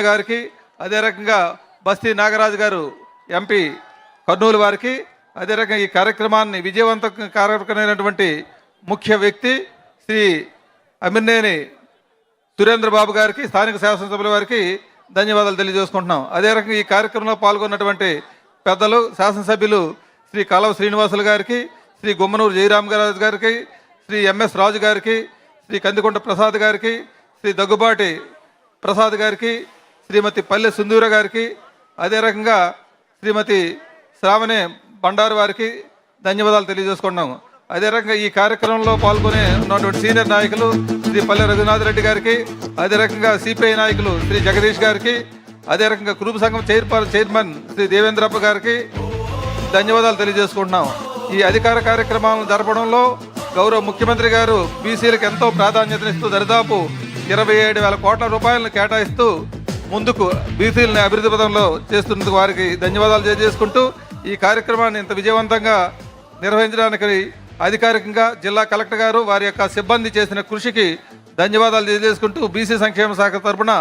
గారికి అదే రకంగా బస్తీ నాగరాజు గారు ఎంపీ కర్నూలు వారికి అదే రకంగా ఈ కార్యక్రమాన్ని విజయవంత కార్యక్రమైనటువంటి ముఖ్య వ్యక్తి శ్రీ అమిర్నేని సురేంద్ర బాబు గారికి స్థానిక శాసనసభ్యుల వారికి ధన్యవాదాలు తెలియజేసుకుంటున్నాం. అదే రకంగా ఈ కార్యక్రమంలో పాల్గొన్నటువంటి పెద్దలు శాసనసభ్యులు శ్రీ కాలవ శ్రీనివాసులు గారికి శ్రీ గుమ్మనూరు జయరామ్ గారికి శ్రీ ఎంఎస్ రాజు గారికి శ్రీ కందికొండ ప్రసాద్ గారికి శ్రీ దగ్గుబాటి ప్రసాద్ గారికి శ్రీమతి పల్లె సుందూర గారికి అదే రకంగా శ్రీమతి శ్రావణి బండారు వారికి ధన్యవాదాలు తెలియజేసుకున్నాము అదే రకంగా ఈ కార్యక్రమంలో పాల్గొనే ఉన్నటువంటి సీనియర్ నాయకులు శ్రీ పల్లె రఘునాథ్ రెడ్డి గారికి అదే రకంగా సిపిఐ నాయకులు శ్రీ జగదీష్ గారికి అదే రకంగా కురుపు సంఘం చైర్పర్ చైర్మన్ శ్రీ దేవేంద్రప్ప గారికి ధన్యవాదాలు తెలియజేసుకుంటున్నాం ఈ అధికార కార్యక్రమాలను జరపడంలో గౌరవ ముఖ్యమంత్రి గారు బీసీలకు ఎంతో ప్రాధాన్యతనిస్తూ దరిదాపు ఇరవై ఏడు వేల కోట్ల రూపాయలను కేటాయిస్తూ ముందుకు బీసీలని అభివృద్ధి పదంలో చేస్తున్నందుకు వారికి ధన్యవాదాలు తెలియజేసుకుంటూ ఈ కార్యక్రమాన్ని ఇంత విజయవంతంగా నిర్వహించడానికి అధికారికంగా జిల్లా కలెక్టర్ గారు వారి యొక్క సిబ్బంది చేసిన కృషికి ధన్యవాదాలు తెలియజేసుకుంటూ బీసీ సంక్షేమ శాఖ తరపున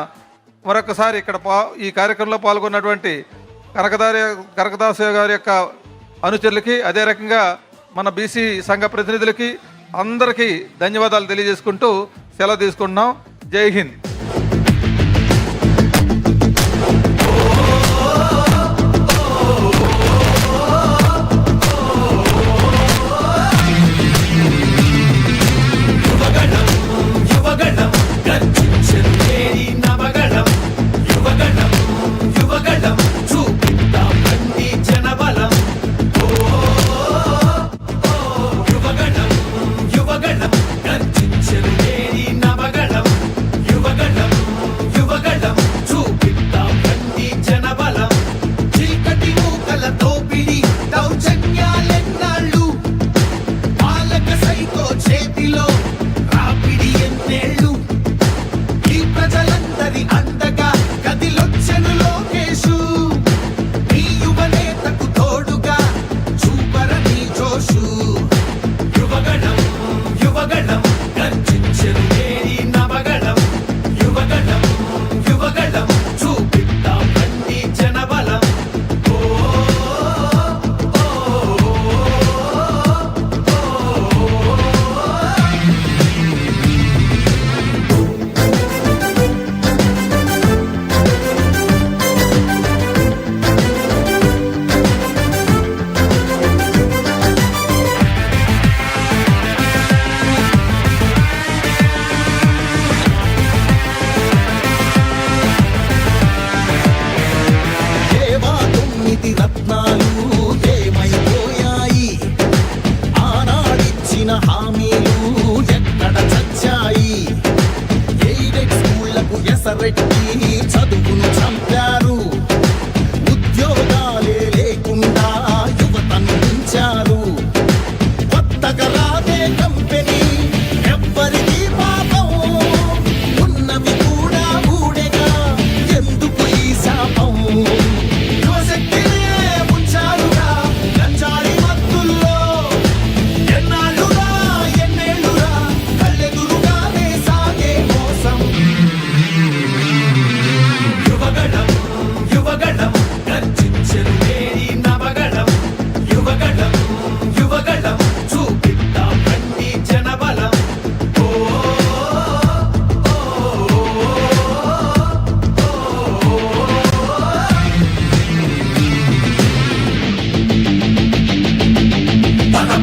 మరొకసారి ఇక్కడ పా ఈ కార్యక్రమంలో పాల్గొన్నటువంటి కనకదారి కనకదాసు గారి యొక్క అనుచరులకి అదే రకంగా మన బీసీ సంఘ ప్రతినిధులకి అందరికీ ధన్యవాదాలు తెలియజేసుకుంటూ సెలవు తీసుకుంటున్నాం. జై హింద్.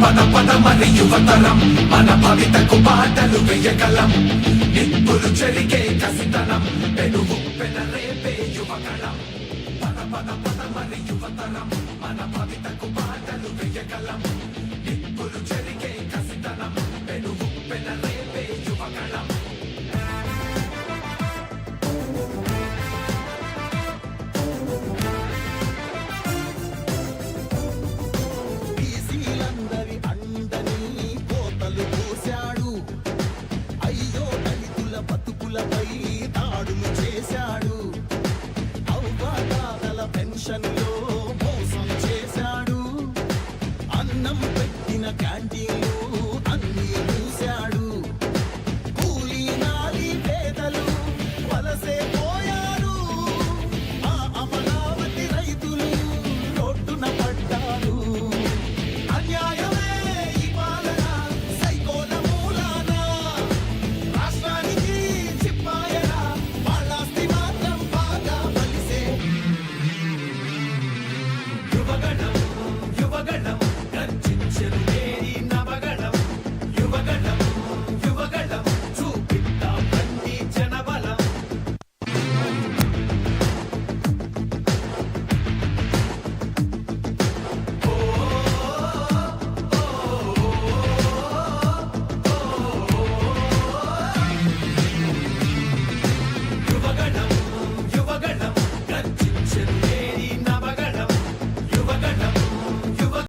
పద పద మన యువతరం. మన భవితకు బాటలు వేయగలం. నిప్పులు చెరిగే కసితనం.